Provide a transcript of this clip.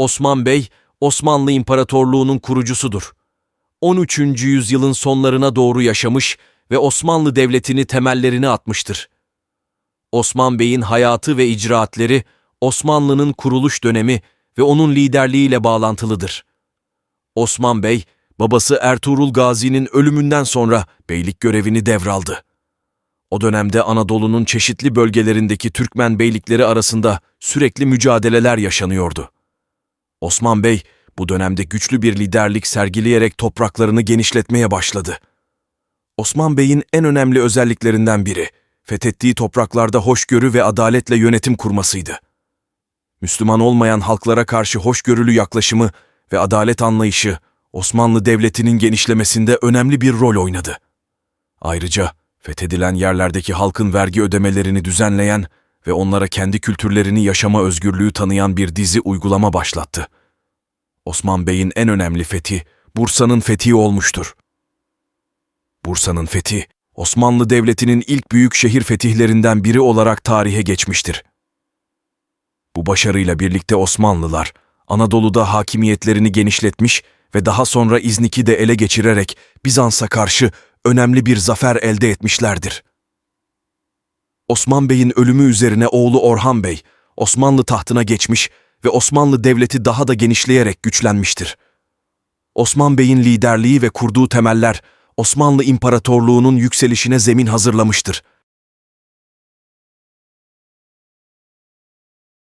Osman Bey, Osmanlı İmparatorluğu'nun kurucusudur. 13. yüzyılın sonlarına doğru yaşamış ve Osmanlı Devleti'ni temellerini atmıştır. Osman Bey'in hayatı ve icraatleri Osmanlı'nın kuruluş dönemi ve onun liderliğiyle bağlantılıdır. Osman Bey, babası Ertuğrul Gazi'nin ölümünden sonra beylik görevini devraldı. O dönemde Anadolu'nun çeşitli bölgelerindeki Türkmen beylikleri arasında sürekli mücadeleler yaşanıyordu. Osman Bey bu dönemde güçlü bir liderlik sergileyerek topraklarını genişletmeye başladı. Osman Bey'in en önemli özelliklerinden biri fethettiği topraklarda hoşgörü ve adaletle yönetim kurmasıydı. Müslüman olmayan halklara karşı hoşgörülü yaklaşımı ve adalet anlayışı Osmanlı Devleti'nin genişlemesinde önemli bir rol oynadı. Ayrıca fethedilen yerlerdeki halkın vergi ödemelerini düzenleyen ve onlara kendi kültürlerini yaşama özgürlüğü tanıyan bir dizi uygulama başlattı. Osman Bey'in en önemli fethi Bursa'nın fethi olmuştur. Bursa'nın fethi, Osmanlı Devleti'nin ilk büyük şehir fetihlerinden biri olarak tarihe geçmiştir. Bu başarıyla birlikte Osmanlılar, Anadolu'da hakimiyetlerini genişletmiş ve daha sonra İznik'i de ele geçirerek Bizans'a karşı önemli bir zafer elde etmişlerdir. Osman Bey'in ölümü üzerine oğlu Orhan Bey, Osmanlı tahtına geçmiş ve Osmanlı Devleti daha da genişleyerek güçlenmiştir. Osman Bey'in liderliği ve kurduğu temeller Osmanlı İmparatorluğu'nun yükselişine zemin hazırlamıştır.